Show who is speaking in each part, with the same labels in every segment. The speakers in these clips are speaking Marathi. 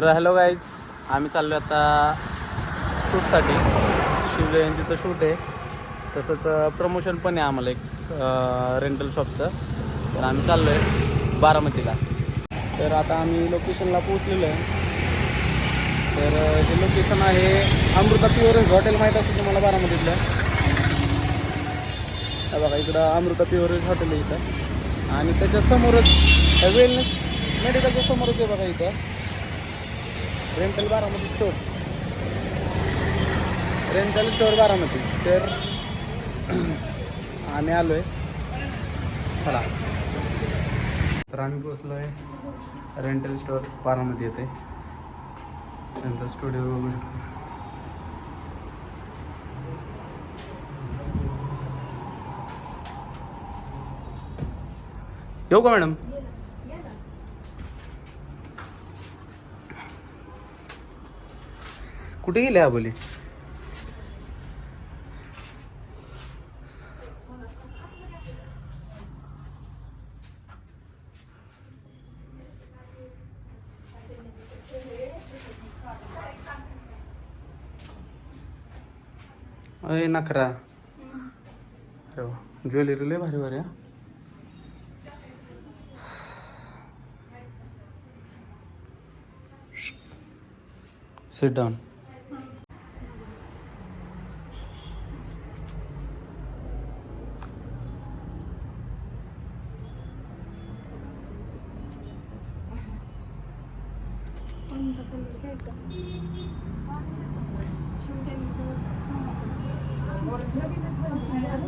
Speaker 1: तर हॅलो गाईज आम्ही चाललो आता शूटसाठी. शिवजयंतीचं शूट आहे. तसंच प्रमोशन पण आहे आम्हाला एक रेंटल शॉपचं तर आम्ही चाललो आहे बारामतीला. तर आता आम्ही लोकेशनला पोहोचलेलो आहे. तर हे लोकेशन आहे अमृता प्युअरन्स हॉटेल माहीत असेल तुम्हाला बारामतीतलं? बघा इकडं अमृता प्युअरन्स हॉटेल आहे इथं. आणि त्याच्या समोरच वेलनेस मेडिकलच्या समोरच आहे बघा इथं. Rental Baramati store rental store Baramati. तर आम्ही आलो आहे चला. तर आम्ही पोचलो आहे रेंटल स्टोर बारामती येते त्यांचा स्टुडिओ बघू शकतो. येऊ का मॅडम? कुठे गेले आबोली? अरे नखरा. अरे वा ज्वेलरी लय भारी भारी हा. सिट डाऊन
Speaker 2: कोणता कलर घ्यायचा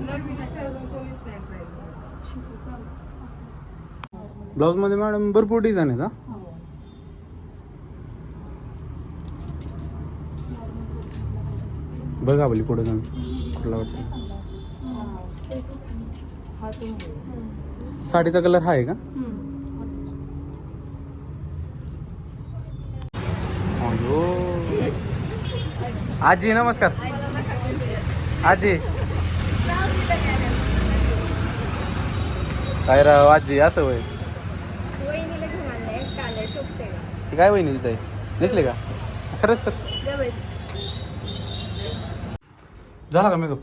Speaker 2: नवीनच अजून कोणीच नाही ट्राय
Speaker 1: ब्लाऊजमध्ये मॅडम भरपूर डिझाईन आहेत हा? बघा बोली पुढे जाऊन. कुठला वाटतं? साडीचा कलर हा आहे का? आजी नमस्कार. आजी. काय राव आजी असं वय
Speaker 2: शोभते
Speaker 1: काय वहिनी तिथे दिसले का? खरंच तर. झाला का मेकअप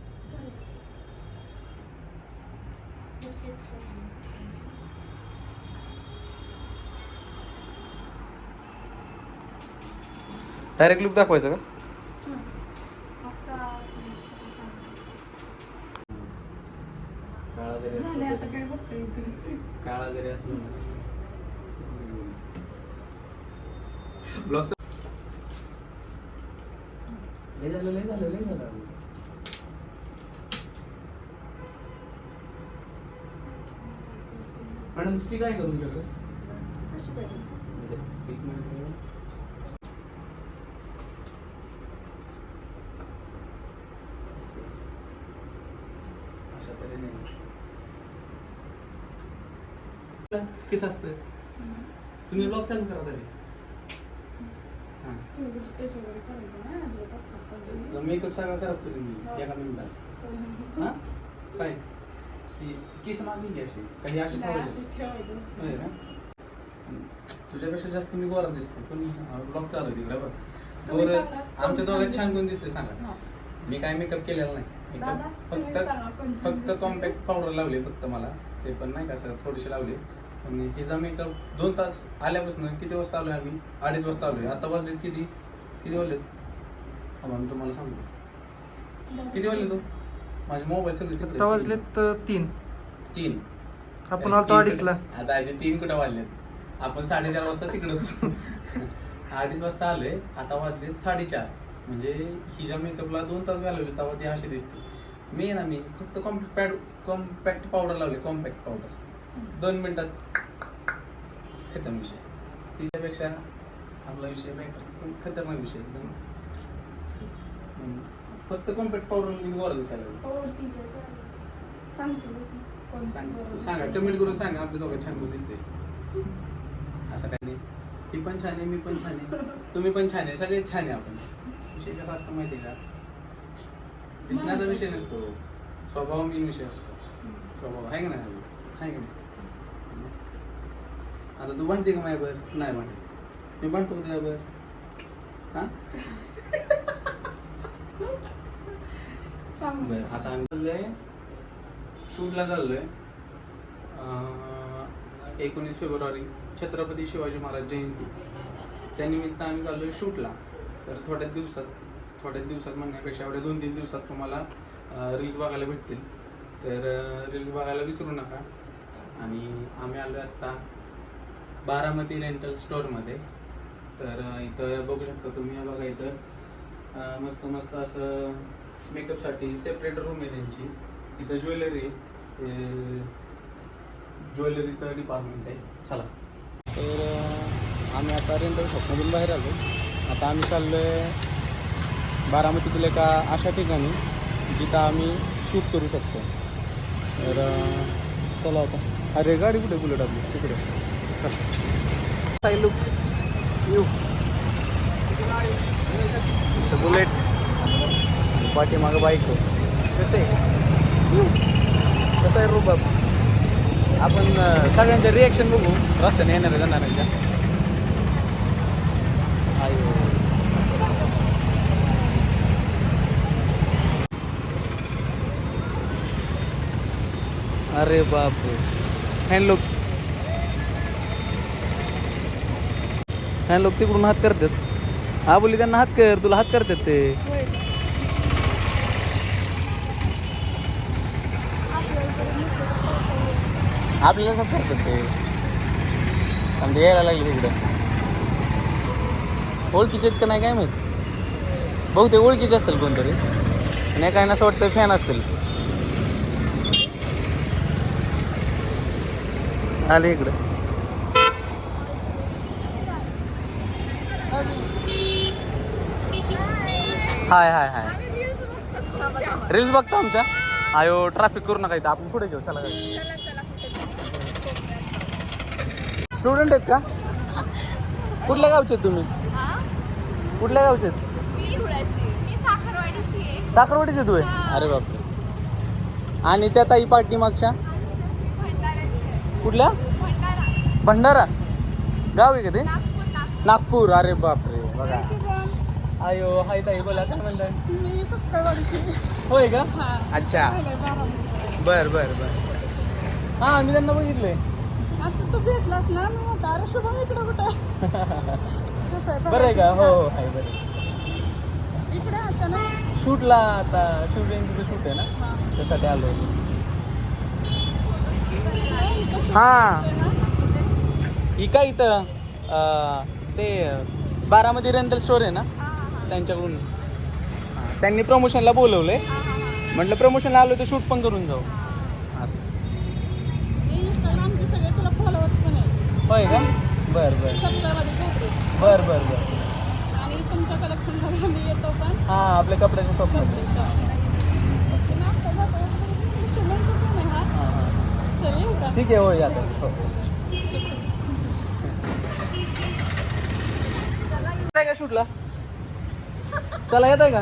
Speaker 1: डायरेक्ट लुक दाखवायचं का काळा जरी काळा जरी असलो ब्लॉगचं लय झालं लय झालं लय झालं मॅडम स्टिक आहे का तुमच्याकडे?
Speaker 2: कशी पाहिजे?
Speaker 1: म्हणजे स्टिक म्हणजे अशा तऱ्हेने. किस असतं तुम्ही ब्लॉग चालू करा त्याचे हां. मेकअप सगळा करा तुम्ही. एका मिनिटात. हां? काय? ती केस मागली की अशी? काही अशी ठेवायची होय का? तुझ्यापेक्षा जास्त मी गोरा दिसतो पण ब्लॉग चालू आहे तिकडे बघ.
Speaker 3: तुम्ही
Speaker 1: गोरं-
Speaker 3: सांगा, कोण
Speaker 1: आमच्या
Speaker 3: छान
Speaker 1: दोघात छान
Speaker 3: दिसतं?
Speaker 1: कोण दिसते सांगा. मी काय मेकअप केलेला नाही.
Speaker 3: दादा,
Speaker 1: मेकअप
Speaker 3: तुम्ही
Speaker 1: फक्त
Speaker 3: सांगा, कोण छान
Speaker 1: फक्त
Speaker 3: दिसतं?
Speaker 1: कॉम्पॅक्ट पावडर लावली फक्त मला. ते पण नाही का असं थोडीशी लावली. आणि हिचा मेकअप दोन तास आल्यापासून किती वाजता आलोय आम्ही? अडीच वाजता आलोय. आता वाजलेत किती? किती वाजलेत? थांबा मी तुम्हाला सांगतो. किती वाजले तू माझे मोबाईल सगळे तिकडे
Speaker 4: आता वाजलेत अ, तीन.
Speaker 1: तीन.
Speaker 4: आपण आलतो
Speaker 1: तीन
Speaker 4: अडीचला
Speaker 1: कुठे- आता अजून तीन कुठं वाजलेत? आपण साडेचार वाजता तिकडे होतो. अडीच वाजता आलोय आता वाजलेत साडेचार. म्हणजे हिच्या मेकअपला दोन तास घालवले तेव्हा ती अशी दिसते. मी ना मी फक्त कॉम्पॅक्ट कॉम्पॅक्ट पावडर लावले कॉम्पॅक्ट पावडर दोन मिनिटात खतम विषय. तिच्यापेक्षा आपला विषय better, पण खतरनाक विषय एकदम. हम्म. फक्त कॉम्पॅक्ट पावडर वर दिसायला.
Speaker 3: हो ठीक आहे चालेल. सांगते बस ना, कोणतं
Speaker 1: सांग. सांगा कमेंट करून सांगा आमच्या दोघं छान कोण दिसते. असं काही नाही. ती पण छान आहे मी पण छान आहे. तुम्ही पण छान आहे सगळे छान आहे आपण. विषय कसा असतो माहिती आहे का? दिसण्याचा विषय नसतो. स्वभाव मेन विषय असतो. स्वभाव आहे का नाही आहे का नाही? आता तू भांडते का माझ्यावर नाही भांडत. मी भांडतो का तुझ्यावर हा?
Speaker 3: सांग
Speaker 1: बरं आता आम्ही चाललोय शूटला चाललोय. एकोणीस फेब्रुवारी छत्रपती शिवाजी महाराज जयंती. त्यानिमित्त आम्ही चाललोय शूटला. तर थोड्याच दिवसात थोड्याच दिवसात म्हणण्यापेक्षा एवढ्या दोन तीन दिवसात तुम्हाला रील्स बघायला भेटतील. तर रील्स बघायला विसरू नका. आणि आम्ही आलो आत्ता बारामती रेंटल स्टोअरमध्ये तर इथं बघू शकता तुम्ही बघा इथं. मस्त मस्त असं मेकअपसाठी सेपरेट रूम आहे त्यांची. इथं ज्वेलरी आहे. ज्वेलरीचं डिपार्टमेंट आहे. चला. तर आम्ही आता रेंटल शॉपमधून बाहेर आलो. आता आम्ही चाललो आहे बारामतीतील एका अशा ठिकाणी जिथं आम्ही शूट करू शकतो. तर चला आता. अरे गाडी कुठे? बुलेट आपली. तिकडे. चला. Look you bullet. पाठीमागं बाईक कसं आहे कसं आहे रुबाब. आपण सगळ्यांचं सगळ्यांच्या रिॲक्शन बघू. रस्त्याने येणाऱ्या जाणाऱ्यांच्या आयो. अरे बाप हॅन्ड लोक. लोक तिकडून हात करतात. हा बोली त्यांना हात कर. तुला हात करतात ते. आपल्याला करतात ते? आणि ते यायला लागले तिकडं ओळखीचे आहेत का नाही काय माहीत? बहुतेक ओळखीचे असतील कोणतरी. आणि काय असं वाटतं फॅन असतील. आले इकडं. हाय हाय हाय. रील्स बघता आमच्या? आयो ट्रॅफिक करू नका इथं. आपण पुढे घेऊ. चला स्टुडंट आहेत का? कुठल्या गावचे आहेत तुम्ही? कुठल्या गावचे आहेत? साखरवाडीचे तू आहे अरे बापरे. आणि त्या ताई पार्टी मागच्या? कुठल्या? भंडारा. गाव आहे का ते? नागपूर अरे बापरे. बघा. अयो हाय ताई बोला काय म्हणताय?
Speaker 3: मी सत्तरवाडीची
Speaker 1: होय का? अच्छा. बर बर बर. हा मी त्यांना बघितलंय.
Speaker 3: आता तू भेटलास ना मी म्हणतो अरे शुभम इकडे कुठं?
Speaker 1: बरं आहे का? हो हो हाय बरं
Speaker 3: इकडे अचानक.
Speaker 1: शूटला आता शिवजयंतीचं शूट आहे ना?
Speaker 3: हा.
Speaker 1: त्यासाठी आलो हा. ही काय इथं ते बारामती रेंटल स्टोर आहे ना? त्यांच्याकडून. त्यांनी प्रमोशनला बोलवलंय. म्हटलं प्रमोशनला आलो तर शूट पण करून जाऊ. असं. होय का? बर बर. बर बर बर. हा आपल्या कपड्याच्या
Speaker 3: का?
Speaker 1: ठीक आहे होय आता. हो. येत का शूटला? चला येत आहे का?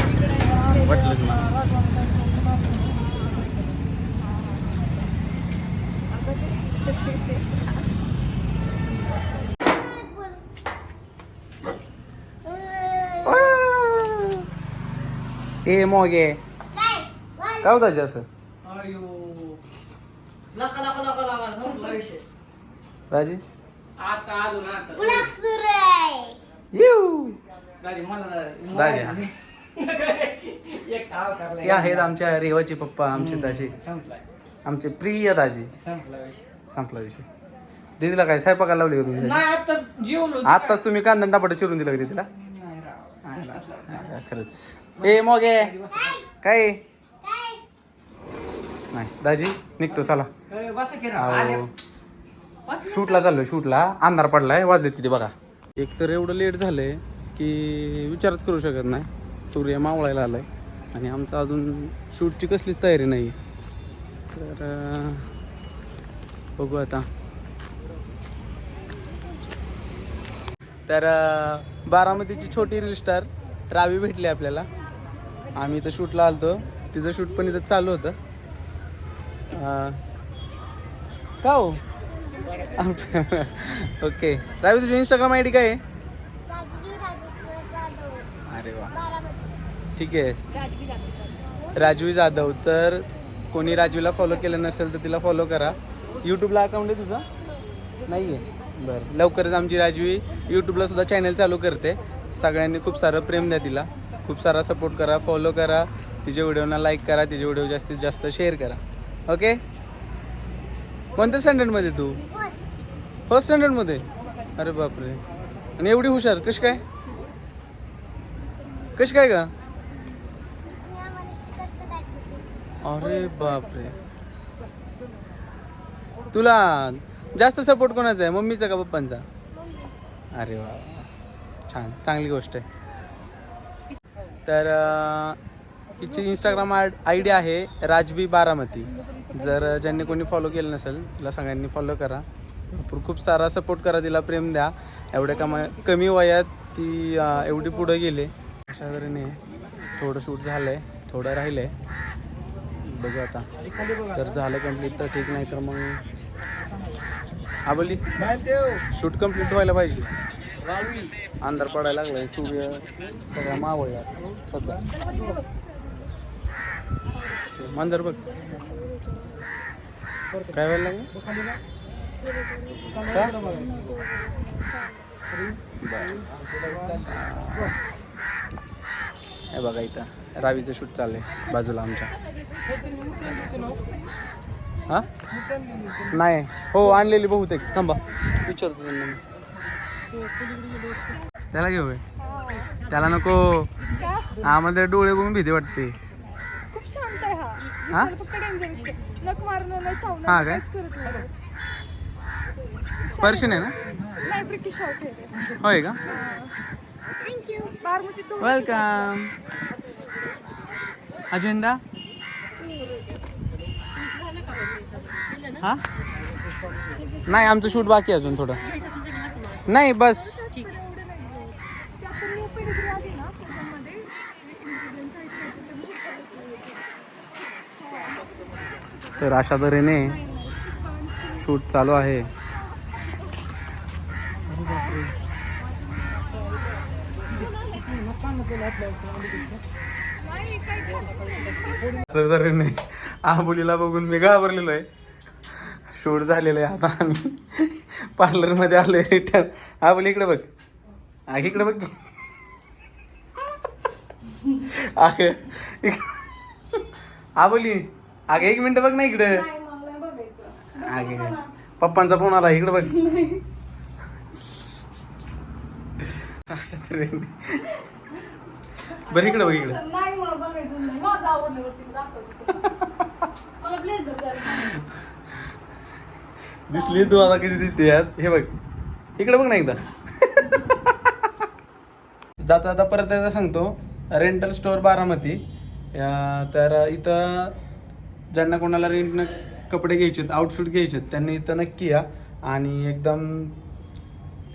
Speaker 1: वाटलंच मला. ए मोगे. काय? होतं असं? राजी?
Speaker 5: आता आलो ना आता
Speaker 1: येऊ.
Speaker 5: दाजी
Speaker 1: हा. हे आहेत आमच्या रेवाचे पप्पा आमचे दाजी.
Speaker 5: संपलाय.
Speaker 1: आमचे प्रिय दाजी.
Speaker 5: संपला विषय.
Speaker 1: दीदीला काय स्वयंपाकाला लावली का तुम्ही? आताच तुम्ही कांदा टापाटा चिरून दिला का हा, खरंच. ए मोगे. काय? नाही दाजी निघतो चला. शूटला चाललोय शूटला. अंधार पडलाय वाजलेत किती बघा. एक तर एवढं लेट झालंय की विचारच करू शकत नाही. सूर्य मावळायला आलाय. आणि आमचं अजून शूटची कसलीच तयारी नाही. तर बघू आता. तर बारामतीची छोटी रील स्टार रावी भेटली आपल्याला. आम्ही इथं शूटला आलतो. तिचं शूट पण इथं चालू होतं. का हो? ओके. रावी तुझी इंस्टाग्राम आय डी काय आहे? अरे वा. ठीक आहे. राजवी जाधव तर कोणी राजवीला फॉलो केलं नसेल तर तिला फॉलो करा. यूट्यूबला अकाउंट आहे तुझं? नाही आहे बरं. लवकरच आमची राजवी यूट्यूबला सुद्धा चॅनल चालू करते. सगळ्यांनी खूप सारं प्रेम द्या तिला. खूप सारा सपोर्ट करा फॉलो करा. तिच्या व्हिडिओना लाईक करा तिचे व्हिडिओ जास्तीत जास्त शेअर करा. ओके कोणत्या स्टँडर्डमध्ये तू?
Speaker 3: फर्स्ट
Speaker 1: स्टँडर्डमध्ये अरे बापरे. आणि एवढी हुशार. कशी काय? कशी काय का
Speaker 3: मी आम्हाला शिकवतात ॲक्टिव्हिटी
Speaker 1: अरे बापरे. तुला जास्त सपोर्ट कोणाचा आहे? मम्मीचा का पप्पांचा? अरे वा छान चांगली गोष्ट आहे. तर तिची इंस्टाग्राम आय डी आहे राजबी बारामती. जर ज्यांनी कोणी फॉलो केलं नसेल तिला सगळ्यांनी फॉलो करा. भरपूर खूप सारा सपोर्ट करा तिला प्रेम द्या. एवढ्या कमा कमी वयात ती एवढी पुढं गेले. अशा तऱ्हेने थोडं शूट झालं आहे थोडं राहिलं आहे बघू आता. तर झालं कंप्लीट तर ठीक नाही तर मग हा बोली शूट कंप्लीट व्हायला पाहिजे. अंधार पडायला लागलाय सूर्य सगळा मावळला सध्या. मांजर बघ. काय व्हायला लागलं? बघा इथं रावीचं शूट चाललंय बाजूला आमच्या. हा? नाही. हो आणलेली बहुतेक. थांबा. विचारतो त्यांना. त्याला घेऊ त्याला नको. आम्हाला डोळे बघून भीती वाटते.
Speaker 2: खूप शांत आहे हा.
Speaker 1: हा?
Speaker 2: दिसायला फक्त डेंजर दिसते नक मारणं नाही चावणं
Speaker 1: हा काय? पर्शन आहे ना? होय का?
Speaker 2: थँक्यू
Speaker 1: वेलकम अजेंडा हा? नाही आमचं शूट बाकी अजून थोडं. नाही बस. तर अशा तऱ्हेने शूट चालू आहे. तऱ्हेने मुलीला बघून मी घाबरलेलो आहे. शूट झालेलं आहे आता आम्ही. पार्लरमध्ये आलोय रिटर्न आबोली इकडे बघ. आ इकडे बघ. अग आबोली अगं एक मिनटं बघ ना इकडे. अगे पप्पांचा फोन आला इकडे बघ. बरं इकडे बघ इकडे. दिसली तू आता कशी दिसते यात हे बघ. इकडे बघ ना एकदा. जाता जाता परत एकदा सांगतो. Rental store Baramati. तर इथं ज्यांना कोणाला रेंटनं कपडे घ्यायचेत आउटफिट घ्यायचेत त्यांनी इथं नक्की या. आणि एकदम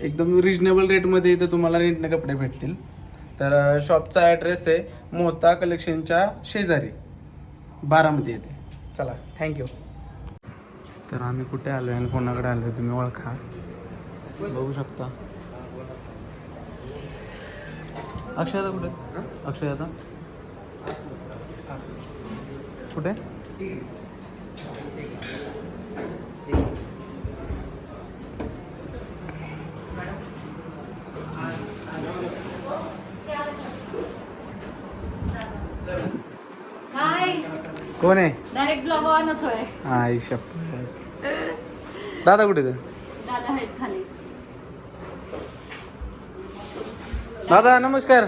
Speaker 1: एकदम रिजनेबल रेटमध्ये इथं तुम्हाला रेंटनं कपडे भेटतील. तर शॉपचा ॲड्रेस आहे मोहता कलेक्शनच्या शेजारी. बारामती येते चला थँक्यू तर आम्ही कुठे आलो आणि कोणाकडे आलो तुम्ही ओळखा. बघू शकता. अक्षयदा कुठे? अक्षयदा कुठे? कोण आहे?
Speaker 2: डायरेक्ट ब्लॉग ऑनच होय.
Speaker 1: आई शप्पथ. दादा कुठे तर
Speaker 2: दादा आहेत खाली.
Speaker 1: दादा नमस्कार.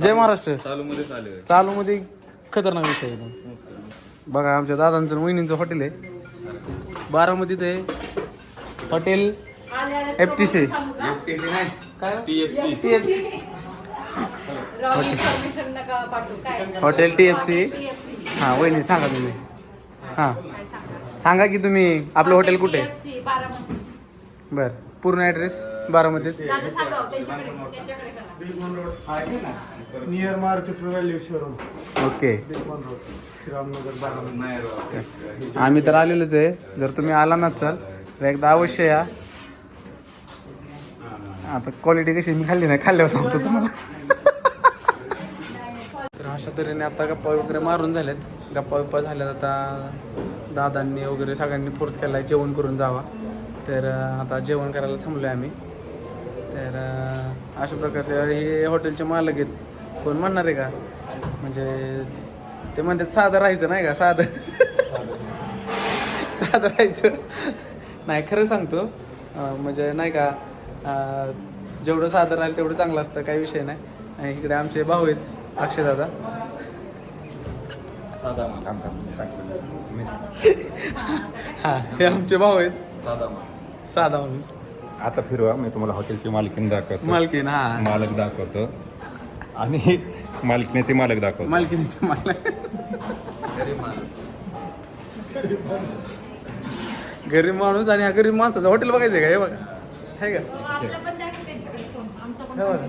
Speaker 1: जय महाराष्ट्र.
Speaker 6: चालू मध्ये चालू आहे
Speaker 1: चालू मध्ये खतरनाक विषय आहे. बघा आमच्या दादांचं आणि वहिनींचं हॉटेल आहे. बारामतीत आहे. हॉटेल एफ टी सी काय. टी एफ सी
Speaker 6: इन्फॉर्मेशन नका पाठवू. काय?
Speaker 1: Hotel T F C
Speaker 6: TFC.
Speaker 1: हां वहिनी सांगा तुम्ही. हां. सांगा की तुम्ही आपलं हॉटेल कुठे?
Speaker 6: बारामती.
Speaker 1: बर. पूर्ण ॲड्रेस बारामतीत?
Speaker 6: दादा सांगा हो, त्यांच्याकडे त्यांच्याकडे करा.
Speaker 7: Near Maruti showroom
Speaker 1: okay.
Speaker 7: बिलमन road Shriramnagar Baramati.
Speaker 1: आम्ही तर आलेलोच आहे. जर तुम्ही आला नचाल तर एकदा अवश्य या. आता क्वालिटी कशी मी खाल्ली नाही खाल्ल्यावर सांगतो तुम्हाला. अशा तऱ्हेने आता गप्पा वगैरे मारून झाल्यात. गप्पा बिप्पा झाल्यात आता. दादांनी वगैरे सगळ्यांनी फोर्स केला आहे जेवण करून जावा. तर आता जेवण करायला थांबलो आहे आम्ही. तर अशा प्रकारचे हे हॉटेलचे मालक आहेत. कोण म्हणणार आहे का? म्हणजे ते म्हणतात साधं राहायचं नाही का? साधं. साधं राहायचं. नाही खरं सांगतो. म्हणजे नाही का जेवढं साधं राहील तेवढं चांगलं असतं. काही विषय नाही. आणि इकडे आमचे भाऊ आहेत. अक्षय दादा? हा हे आमचे भाऊ आहेत. साधा माणूस.
Speaker 8: आता फिरवा मी तुम्हाला हॉटेलची मालकीन दाखवतो.
Speaker 1: मालकीन हा.
Speaker 8: मालक दाखवतो. आणि मालकीनेचे मालक दाखवतो.
Speaker 1: मालकीनचे मालक. गरीब माणूस. आणि हा गरीब माणसाचं हॉटेल बघायचं आहे का? हे बघा. आहे का?
Speaker 6: आपलं पण द्या की त्यांच्याकडे फोन. आमचा पण
Speaker 1: हे बघा.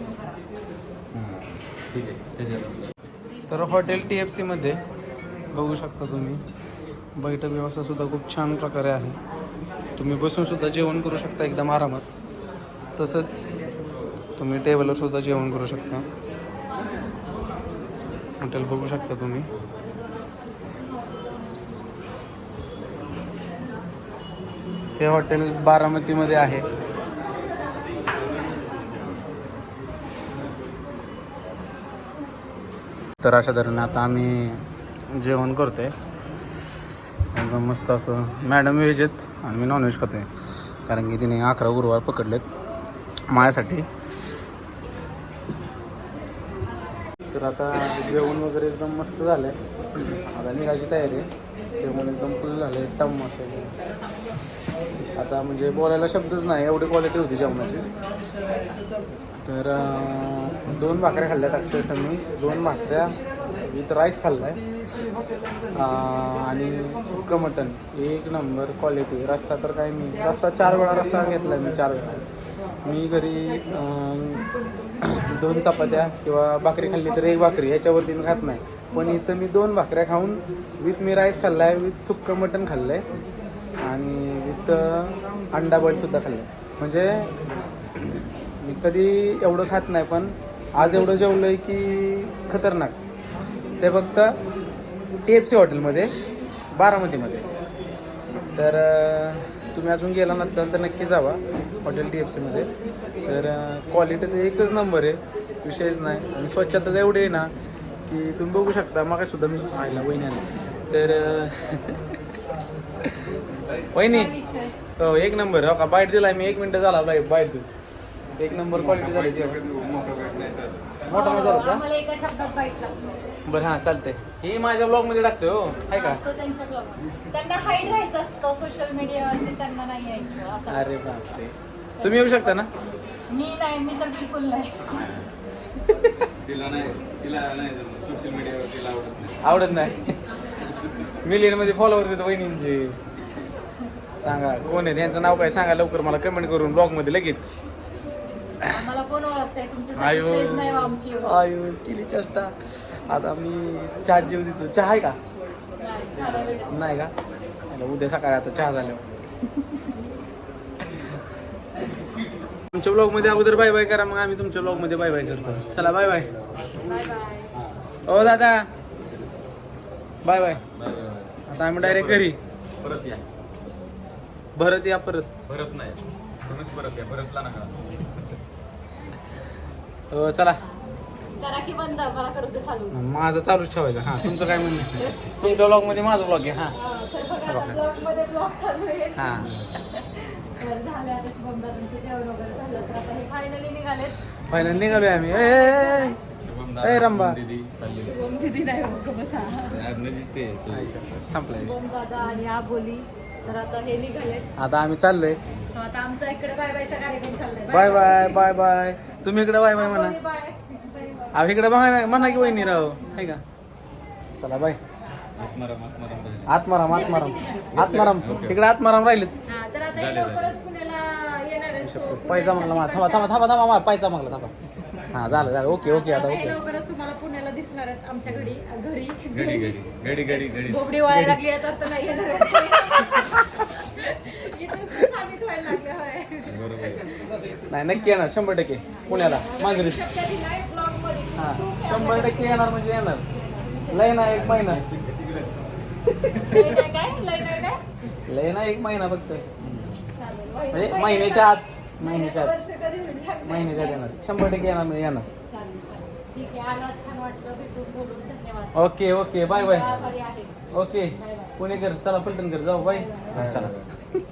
Speaker 1: तर हॉटेल टी एफ सीमध्ये बघू शकता तुम्ही. बैठक व्यवस्थासुद्धा खूप छान प्रकारे आहे. तुम्ही बसूनसुद्धा जेवण करू शकता एकदम आरामात. तसंच तुम्ही टेबलवरसुद्धा जेवण करू शकता. हॉटेल बघू शकता तुम्ही. हे हॉटेल बारामतीमध्ये आहे. तर अशा तऱ्हेने आता आम्ही जेवण करतोय. एकदम मस्त असं मॅडम व्हेज आहेत आणि मी नॉनव्हेज आहे कारण की तिने अकरा गुरुवार पकडलेत माझ्यासाठी. तर आता जेवण वगैरे एकदम मस्त झालं आहे आता निघायची तयारी आहे. जेवण एकदम फुल झालं आहे टम असं आता म्हणजे बोलायला शब्दच नाही एवढी क्वालिटी होती जेवणाची. तर दोन भाकऱ्या खाल्ल्यात अक्षरशः मी. दोन भाकऱ्या विथ राईस खाल्ला आहे आणि सुक्कं मटन एक नंबर क्वालिटी. रस्सा तर काय मी रस्सा चार वेळा रस्सा घेतला आहे मी चार वेळा. मी घरी दोन चपात्या किंवा भाकरी खाल्ली तर एक भाकरी. ह्याच्यावरती मी खात नाही. पण इथं मी दोन भाकऱ्या खाऊन विथ मी राईस खाल्ला आहे विथ सुक्कं मटन खाल्लं आहे आणि विथ अंडा बॉईलसुद्धा खाल्लं आहे म्हणजे कधी एवढं खात नाही पण आज एवढं जेवलं आहे की खतरनाक. ते फक्त टी एफ सी हॉटेलमध्ये बारामतीमध्ये. तर तुम्ही अजून गेला नसाल तर नक्की जावा हॉटेल टी एफ सीमध्ये तर क्वालिटी तर एकच नंबर आहे विषयच नाही. आणि स्वच्छता एवढी आहे ना की तुम्ही बघू शकता मग सुद्धा मी पाहिला वहिन्याने तर वहिनी हो एक नंबर हो का? बाईट दिला मी एक मिनटं झाला बाईट बाईट देऊ एक नंबर क्वालिटी झाली जेवण. मोठा मजा झाला का?
Speaker 6: आम्हाला एका शब्दात बाईट लागतो
Speaker 1: बरं हां चालतंय. हे माझ्या ब्लॉगमध्ये टाकतोय हो. आहे का?
Speaker 6: तो त्यांच्या blog वर. त्यांना हाईड राहायचं असतं सोशल मीडियावरती त्यांना नाही यायचं असं
Speaker 1: अरे बापरे. तुम्ही येऊ शकता ना?
Speaker 6: मी नाही मी तर बिलकुल नाही.
Speaker 4: तिला नाही तिला नाही सोशल मीडियावर तिला आवडत नाही.
Speaker 1: आवडत नाही. मिलियनमध्ये फॉलोअर्स आहेत वहिनींचे. सांगा कोण आहे त्यांचं नाव काय सांगा लवकर मला. कमेंट करून ब्लॉगमध्ये लगेच.
Speaker 6: आम्हाला कोण ओळखतंय? तुमच्यासाठी
Speaker 1: आयो.
Speaker 6: क्रेज नाही हो आमची.
Speaker 1: आयो केली चेष्टा. आता मी चहा जेव देतो चहा आहे का?
Speaker 6: नाही, छान भेटत
Speaker 1: नाही. का? उद्या सकाळी आता चहा झाल्यावर. तुमच्या ब्लॉगमध्ये अगोदर बाय बाय करा मग आम्ही तुमच्या ब्लॉगमध्ये बाय बाय करतो. चला बाय बाय ओ दादा. बाय बाय आता आम्ही डायरेक्ट घरी.
Speaker 4: परत या.
Speaker 1: भरत या परत.
Speaker 4: परत नाही. तुम्हीच परत या. परतला नका.
Speaker 1: हो चला.
Speaker 6: करा की बंद मला करू दे चालू.
Speaker 1: माझं चालूच ठेवायचं हां. तुमचं काय म्हणणं आहे? तुमच्या ब्लॉगमध्ये माझं ब्लॉग आहे हां.
Speaker 6: हा, तर बघा आता vlog मध्ये ब्लॉग चालू आहे.
Speaker 1: हां.
Speaker 6: बरं, झालं आता शुभम दादांचं जेवण वगैरे झालं तर आता हे फायनली निघालेत.
Speaker 1: फायनल निघालोय आम्ही. ए, ए, ए. ए. रंबा.
Speaker 6: शुभम दिदी नाही बघ बसा.
Speaker 4: ते
Speaker 1: संपला विषय.
Speaker 6: शुभम दादा आणि आबोली तर आता हे निघाले
Speaker 1: आता आम्ही चाललोय.
Speaker 6: सो आता आमचा इकडे बाय बायचा कार्यक्रम चाललाय.
Speaker 1: बाय बाय बाय बाय तुम्ही इकडे बाय बाय म्हणा. अहो इकडे बघा म्हणा की वहिनी राव. आहे का? चला बाय.
Speaker 4: आत्माराम आत्माराम
Speaker 1: आत्माराम आत्माराम. आत्माराम. इकडे आत्माराम राहिलेत.
Speaker 6: हा तर आता हे लवकरच पुण्याला येणार आहे सो
Speaker 1: पायचा मागला मा थांबा थांबा थांबा थांबा मा पायचा मागला थांबा. हा झालं झालं. ओके ओके आता
Speaker 6: हे
Speaker 1: ओके.
Speaker 6: लवकरच तुम्हाला पुण्याला दिसणार आहेत आमच्या घरी घरी.
Speaker 4: गडी गडी गडी गडी
Speaker 6: बोबडी व्हायला लागली याचा अर्थ नाही येणार व्हायला लागले होय.
Speaker 1: नाही नक्की येणार शंभर टक्के. पुण्याला मांजरी हा शंभर टक्के येणार म्हणजे येणार. लय ना एक महिना.
Speaker 6: लय
Speaker 1: ना एक महिना फक्त. म्हणजे महिन्याच्या आत महिन्याच्या आत. महिन्याच्या आत येणार. शंभर टक्के येणार म्हणजे येणार. Okay okay. Bye bye. Okay. पुणेकर चला पलटणकर जाऊ. बाय. चला.